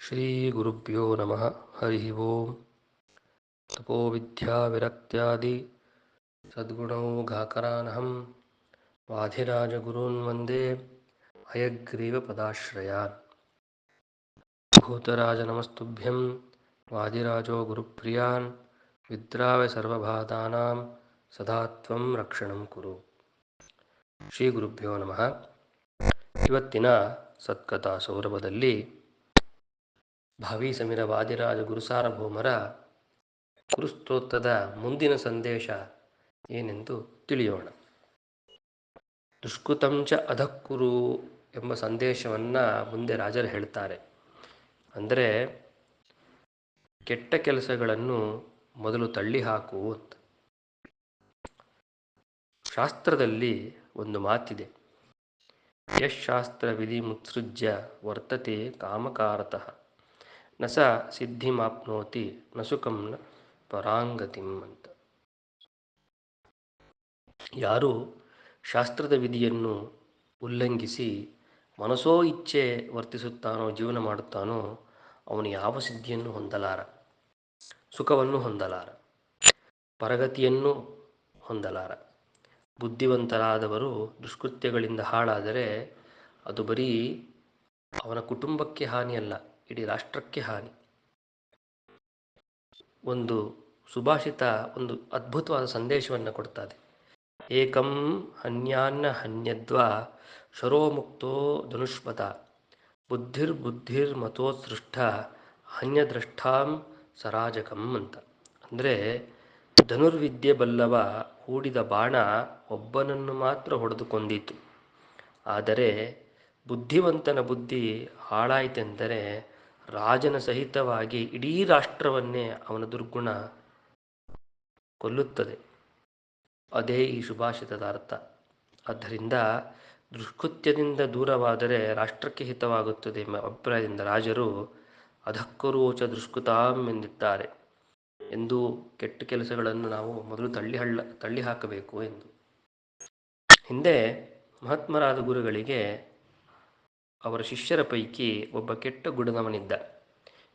ಶ್ರೀಗುರುಭ್ಯೋ ನಮಃ ಹರಿ ಓಂ ತಪೋವಿದ್ಯಾವಿರಕ್ತ್ಯಾದಿ ಸದ್ಗುಣೌಘಾಕರಾನಹಂ ವಾಧಿರಾಜಗುರೂನ್ ವಂದೇ ಹಯಗ್ರೀವಪದಾಶ್ರಯಾನ್ ಭೂತರಾಜನಮಸ್ತುಭ್ಯಂ ವಾದಿರಾಜೋ ಗುರುಪ್ರಿಯಾನ್ ವಿದ್ರಾವ್ಯ ಸರ್ವಭಾದಾನಾಂ ಸದಾ ರಕ್ಷಣಂ ಕುರು ಶ್ರೀ ಗುರುಭ್ಯೋ ನಮಃ ಇವತ್ತಿನ ಸತ್ಕಥಾ ಸೌರಭದಲ್ಲಿ ಭಾವಿ ಸಮೀರ ವಾದಿರಾಜ ಗುರುಸಾರ್ವಭೌಮರ ಗುರುಸ್ತೋತ್ರದ ಮುಂದಿನ ಸಂದೇಶ ಏನೆಂದು ತಿಳಿಯೋಣ. ದುಷ್ಕೃತಂಚ ಅಧಕ್ಕುರು ಎಂಬ ಸಂದೇಶವನ್ನು ಮುಂದೆ ರಾಜರು ಹೇಳ್ತಾರೆ. ಅಂದರೆ ಕೆಟ್ಟ ಕೆಲಸಗಳನ್ನು ಮೊದಲು ತಳ್ಳಿ ಹಾಕು ಶಾಸ್ತ್ರದಲ್ಲಿ ಒಂದು ಮಾತಿದೆ. ಯಶಾಸ್ತ್ರ ವಿಧಿ ಮುತ್ಸೃಜ್ಯ ವರ್ತತೆ ಕಾಮಕಾರತಃ. ನ ಸ ಸಿದ್ಧಿಮಾಪ್ನೋತಿ ನ ಸುಖಂ ನ ಪರಾಂಗತಿಂ ಅಂತ. ಯಾರು ಶಾಸ್ತ್ರದ ವಿಧಿಯನ್ನು ಉಲ್ಲಂಘಿಸಿ ಮನಸೋ ಇಚ್ಛೆ ವರ್ತಿಸುತ್ತಾನೋ, ಜೀವನ ಮಾಡುತ್ತಾನೋ, ಅವನು ಯಾವ ಸಿದ್ಧಿಯನ್ನು ಹೊಂದಲಾರ? ಸುಖವನ್ನು ಹೊಂದಲಾರ? ಪರಗತಿಯನ್ನು ಹೊಂದಲಾರ? ಬುದ್ಧಿವಂತರಾದವರು ದುಷ್ಕೃತ್ಯಗಳಿಂದ ಹಾಳಾದರೆ ಅದು ಬರೀ ಅವನ ಕುಟುಂಬಕ್ಕೆ ಹಾನಿಯಲ್ಲ. ಇಡೀ ರಾಷ್ಟ್ರಕ್ಕೆ ಹಾನಿ. ಒಂದು ಸುಭಾಷಿತ, ಒಂದು ಅದ್ಭುತವಾದ ಸಂದೇಶವನ್ನು ಕೊಡ್ತದೆ. ಏಕಂ ಹನ್ಯಾನ್ನ ಹನ್ಯದ್ವ ಶರೋಮುಕ್ತೋ ಧನುಷ್ಪದ ಬುದ್ಧಿರ್ ಮತೋತ್ಸೃಷ್ಟ, ಹನ್ಯದ್ರಷ್ಟಾಂ ಸರಾಜಕಂ ಅಂತ. ಅಂದರೆ ಧನುರ್ವಿದ್ಯೆ ಬಲ್ಲವ ಹೂಡಿದ ಬಾಣ ಒಬ್ಬನನ್ನು ಮಾತ್ರ ಹೊಡೆದುಕೊಂಡಿತು. ಆದರೆ ಬುದ್ಧಿವಂತನ ಬುದ್ಧಿ ಹಾಳಾಯಿತೆಂದರೆ ರಾಜನ ಸಹಿತವಾಗಿ ಇಡೀ ರಾಷ್ಟ್ರವನ್ನೇ ಅವನ ದುರ್ಗುಣ ಕೊಲ್ಲುತ್ತದೆ. ಅದೇ ಈ ಸುಭಾಷಿತದ ಅರ್ಥ. ಆದ್ದರಿಂದ ದುಷ್ಕೃತ್ಯದಿಂದ ದೂರವಾದರೆ ರಾಷ್ಟ್ರಕ್ಕೆ ಹಿತವಾಗುತ್ತದೆ ಎಂಬ ಅಭಿಪ್ರಾಯದಿಂದ ರಾಜರು ಅಧಕ್ಕರೋಚ ದುಷ್ಕೃತಾಂ ಎಂದಿದ್ದಾರೆ ಎಂದು ಕೆಟ್ಟ ಕೆಲಸಗಳನ್ನು ನಾವು ಮೊದಲು ತಳ್ಳಿಹಳ್ಳ ತಳ್ಳಿ ಹಾಕಬೇಕು ಎಂದು. ಹಿಂದೆ ಮಹಾತ್ಮರಾದ ಗುರುಗಳಿಗೆ ಅವರ ಶಿಷ್ಯರ ಪೈಕಿ ಒಬ್ಬ ಕೆಟ್ಟ ಗುಣದವನಿದ್ದ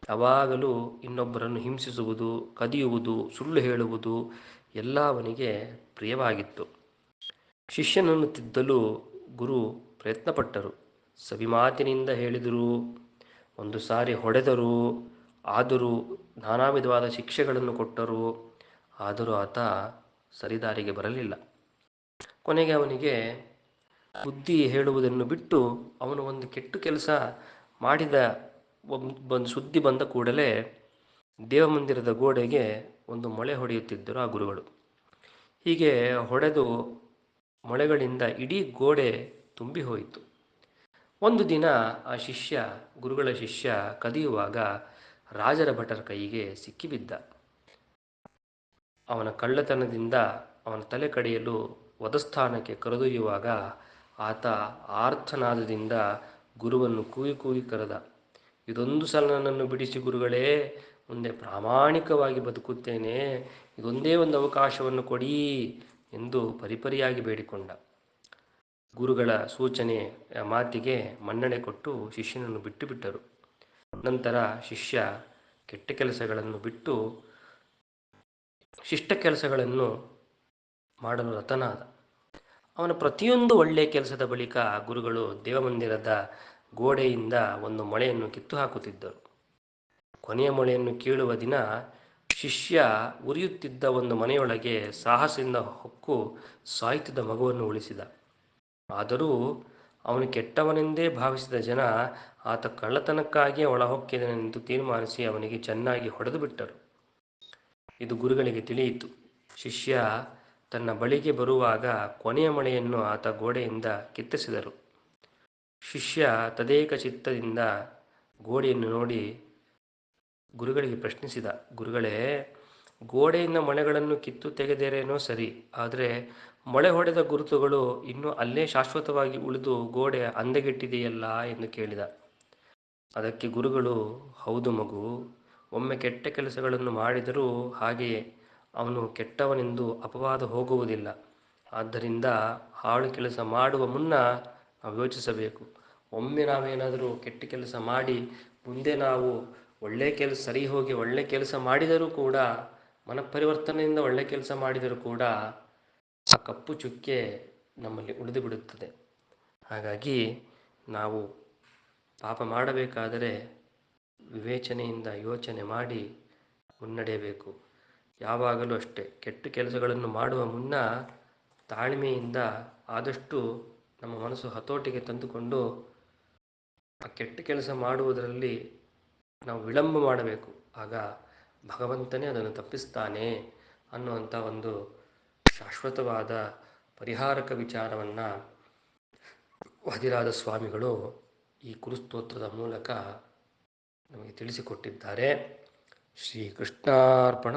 ಯಾವಾಗಲೂ ಇನ್ನೊಬ್ಬರನ್ನು ಹಿಂಸಿಸುವುದು, ಕದಿಯುವುದು, ಸುಳ್ಳು ಹೇಳುವುದು ಎಲ್ಲ ಅವನಿಗೆ ಪ್ರಿಯವಾಗಿತ್ತು. ಶಿಷ್ಯನನ್ನು ತಿದ್ದಲು ಗುರು ಪ್ರಯತ್ನಪಟ್ಟರು. ಸವಿಮಾತಿನಿಂದ ಹೇಳಿದರು, ಒಂದು ಸಾರಿ ಹೊಡೆದರು, ಆದರೂ ನಾನಾ ವಿಧವಾದ ಶಿಕ್ಷೆಗಳನ್ನು ಕೊಟ್ಟರು, ಆದರೂ ಆತ ಸರಿದಾರಿಗೆ ಬರಲಿಲ್ಲ. ಕೊನೆಗೆ ಅವನಿಗೆ ಬುದ್ಧಿ ಹೇಳುವುದನ್ನು ಬಿಟ್ಟು ಅವನು ಒಂದು ಕೆಟ್ಟು ಕೆಲಸ ಮಾಡಿದ ಒಂದು ಸುದ್ದಿ ಬಂದ ಕೂಡಲೇ ದೇವಮಂದಿರದ ಗೋಡೆಗೆ ಒಂದು ಮೊಳೆ ಹೊಡೆಯುತ್ತಿದ್ದರು ಆ ಗುರುಗಳು. ಹೀಗೆ ಹೊಡೆದು ಮೊಳೆಗಳಿಂದ ಇಡೀ ಗೋಡೆ ತುಂಬಿ ಹೋಯಿತು. ಒಂದು ದಿನ ಆ ಶಿಷ್ಯ, ಗುರುಗಳ ಶಿಷ್ಯ ಕದಿಯುವಾಗ ರಾಜರ ಭಟರ ಕೈಗೆ ಸಿಕ್ಕಿಬಿದ್ದ. ಅವನ ಕಳ್ಳತನದಿಂದ ಅವನ ತಲೆ ಕಡಿಯಲು ವಧಸ್ಥಾನಕ್ಕೆ ಕರೆದೊಯ್ಯುವಾಗ ಆತ ಆರ್ಥನಾದದಿಂದ ಗುರುವನ್ನು ಕೂಗಿ ಕೂಗಿ ಕರೆದ. ಇದೊಂದು ಸಲ ನನ್ನನ್ನು ಬಿಡಿಸಿ ಗುರುಗಳೇ, ಮುಂದೆ ಪ್ರಾಮಾಣಿಕವಾಗಿ ಬದುಕುತ್ತೇನೆ, ಇದೊಂದೇ ಒಂದು ಅವಕಾಶವನ್ನು ಕೊಡಿ ಎಂದು ಪರಿಪರಿಯಾಗಿ ಬೇಡಿಕೊಂಡ. ಗುರುಗಳ ಸೂಚನೆ ಮಾತಿಗೆ ಮನ್ನಣೆ ಕೊಟ್ಟು ಶಿಷ್ಯನನ್ನು ಬಿಟ್ಟು ಬಿಟ್ಟರು. ನಂತರ ಶಿಷ್ಯ ಕೆಟ್ಟ ಕೆಲಸಗಳನ್ನು ಬಿಟ್ಟು ಶಿಷ್ಟ ಕೆಲಸಗಳನ್ನು ಮಾಡಲು ರತನಾದ. ಅವನ ಪ್ರತಿಯೊಂದು ಒಳ್ಳೆಯ ಕೆಲಸದ ಬಳಿಕ ಗುರುಗಳು ದೇವಮಂದಿರದ ಗೋಡೆಯಿಂದ ಒಂದು ಮೊಳೆಯನ್ನು ಕಿತ್ತು ಹಾಕುತ್ತಿದ್ದರು. ಕೊನೆಯ ಮೊಳೆಯನ್ನು ಕೀಳುವ ದಿನ ಶಿಷ್ಯ ಉರಿಯುತ್ತಿದ್ದ ಒಂದು ಮನೆಯೊಳಗೆ ಸಾಹಸದಿಂದ ಹೊಕ್ಕು ಸಾಯುತ್ತಿದ್ದ ಮಗುವನ್ನು ಉಳಿಸಿದ. ಆದರೂ ಅವನು ಕೆಟ್ಟವನೆಂದೇ ಭಾವಿಸಿದ ಜನ ಆತ ಕಳ್ಳತನಕ್ಕಾಗಿಯೇ ಒಳಹೊಕ್ಕಿದನೆಂದು ತೀರ್ಮಾನಿಸಿ ಅವನಿಗೆ ಚೆನ್ನಾಗಿ ಹೊಡೆದು ಬಿಟ್ಟರು ಇದು ಗುರುಗಳಿಗೆ ತಿಳಿಯಿತು. ಶಿಷ್ಯ ತನ್ನ ಬಳಿಗೆ ಬರುವಾಗ ಕೊನೆಯ ಮಳೆಯನ್ನು ಆತ ಗೋಡೆಯಿಂದ ಕಿತ್ತಿಸಿದರು ಶಿಷ್ಯ ತದೇಕ ಚಿತ್ತದಿಂದ ಗೋಡೆಯನ್ನು ನೋಡಿ ಗುರುಗಳಿಗೆ ಪ್ರಶ್ನಿಸಿದ, ಗುರುಗಳೇ, ಗೋಡೆಯಿಂದ ಮಳೆಗಳನ್ನು ಕಿತ್ತು ತೆಗೆದರೇನೋ ಸರಿ, ಆದರೆ ಮಳೆ ಹೊಡೆದ ಗುರುತುಗಳು ಇನ್ನೂ ಅಲ್ಲೇ ಶಾಶ್ವತವಾಗಿ ಉಳಿದು ಗೋಡೆ ಅಂದಗೆಟ್ಟಿದೆಯಲ್ಲ? ಎಂದು ಕೇಳಿದ. ಅದಕ್ಕೆ ಗುರುಗಳು, ಹೌದು ಮಗು, ಒಮ್ಮೆ ಕೆಟ್ಟ ಕೆಲಸಗಳನ್ನು ಮಾಡಿದರೂ ಹಾಗೆಯೇ ಅವನು ಕೆಟ್ಟವನೆಂದು ಅಪವಾದ ಹೋಗುವುದಿಲ್ಲ. ಆದ್ದರಿಂದ ಹಾಳು ಕೆಲಸ ಮಾಡುವ ಮುನ್ನ ನಾವು ಯೋಚಿಸಬೇಕು. ಒಮ್ಮೆ ನಾವೇನಾದರೂ ಕೆಟ್ಟ ಕೆಲಸ ಮಾಡಿ, ಮುಂದೆ ನಾವು ಒಳ್ಳೆಯ ಕೆಲಸ, ಸರಿ ಹೋಗಿ ಒಳ್ಳೆಯ ಕೆಲಸ ಮಾಡಿದರೂ ಕೂಡ, ಮನಪರಿವರ್ತನೆಯಿಂದ ಒಳ್ಳೆಯ ಕೆಲಸ ಮಾಡಿದರೂ ಕೂಡ ಆ ಕಪ್ಪು ಚುಕ್ಕೆ ನಮ್ಮಲ್ಲಿ ಉಳಿದು ಬಿಡುತ್ತದೆ. ಹಾಗಾಗಿ ನಾವು ಪಾಪ ಮಾಡಬೇಕಾದರೆ ವಿವೇಚನೆಯಿಂದ ಯೋಚನೆ ಮಾಡಿ ಮುನ್ನಡೆಯಬೇಕು. ಯಾವಾಗಲೂ ಅಷ್ಟೇ. ಕೆಟ್ಟ ಕೆಲಸಗಳನ್ನು ಮಾಡುವ ಮುನ್ನ ತಾಳ್ಮೆಯಿಂದ ಆದಷ್ಟು ನಮ್ಮ ಮನಸ್ಸು ಹತೋಟಿಗೆ ತಂದುಕೊಂಡು ಆ ಕೆಟ್ಟ ಕೆಲಸ ಮಾಡುವುದರಲ್ಲಿ ನಾವು ವಿಳಂಬ ಮಾಡಬೇಕು. ಆಗ ಭಗವಂತನೇ ಅದನ್ನು ತಪ್ಪಿಸ್ತಾನೆ ಅನ್ನುವಂಥ ಒಂದು ಶಾಶ್ವತವಾದ ಪರಿಹಾರಕ ವಿಚಾರವನ್ನು ವಾದಿರಾಜ ಸ್ವಾಮಿಗಳು ಈ ಕುರುಸ್ತೋತ್ರದ ಮೂಲಕ ನಮಗೆ ತಿಳಿಸಿಕೊಟ್ಟಿದ್ದಾರೆ. ಶ್ರೀಕೃಷ್ಣಾರ್ಪಣ.